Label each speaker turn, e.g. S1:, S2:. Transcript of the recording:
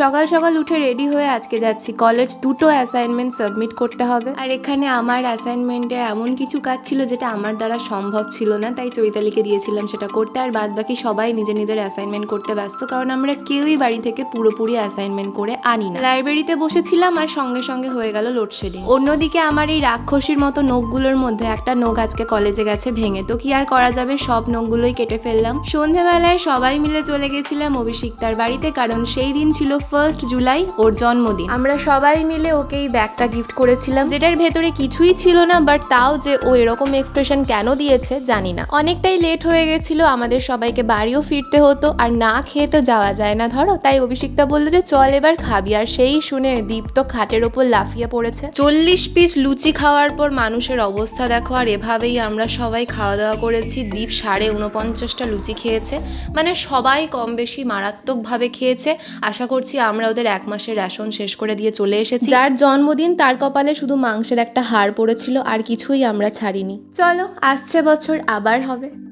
S1: সকাল সকাল উঠে রেডি হয়ে আজকে যাচ্ছি। কলেজ দুটো অ্যাসাইনমেন্ট সাবমিট করতে হবে। আর এখানে আমার অ্যাসাইনমেন্টের এমন কিছু কাজ ছিল যেটা আমার দ্বারা সম্ভব ছিল না, তাই চৈতালিকে দিয়েছিলাম সেটা করতে। আর বাদ বাকি সবাই নিজের নিজের অ্যাসাইনমেন্ট করতে ব্যস্ত, কারণ আমরা কেউই বাড়ি থেকে পুরোপুরি অ্যাসাইনমেন্ট করে আনি না। লাইব্রেরিতে বসেছিলাম আর সঙ্গে সঙ্গে হয়ে গেল লোডশেডিং অন্যদিকে আমার এই রাক্ষসীর মতো নখগুলোর মধ্যে একটা নখ আজকে কলেজে গেছে ভেঙে। তো কি আর করা যাবে? সব নখগুলোই কেটে ফেললাম। সন্ধেবেলায় সবাই মিলে চলে গেছিলাম অভিষিক্তার বাড়িতে, কারণ সেই দিন ছিল ফার্স্ট জুলাই ওর জন্মদিন। আমরা সবাই মিলে ওকে এই ব্যাগটা গিফট করেছিলাম। যেটার ভেতরে কিছুই ছিল না বাট তাও যে ও এরকম এক্সপ্রেশন কেন দিয়েছে জানি না। অনেকটাই লেট হয়ে গেছিল আমাদের সবাইকে বাড়িও ফিরতে হতো আর না খেয়ে তো যাওয়া যায় না ধরো। তাই অভিষিক্তা বলল যে চল এবার খাবি। আর সেই শুনে দীপ তো খাটের ওপর লাফিয়ে পড়েছে। চল্লিশ পিস লুচি খাওয়ার পর মানুষের অবস্থা দেখো আর এভাবেই আমরা সবাই খাওয়া দাওয়া করেছি। দীপ সাড়ে উনপঞ্চাশটা লুচি খেয়েছে। মানে সবাই কম বেশি মারাত্মকভাবে খেয়েছে। আশা করছি আমরা ওদের এক মাসের রেশন শেষ করে দিয়ে চলে এসেছি। যার জন্মদিন তার কপালে শুধু মাংসের একটা হাড় পড়েছিল আর কিছুই আমরা ছাড়িনি। চলো আসছে বছর আবার হবে।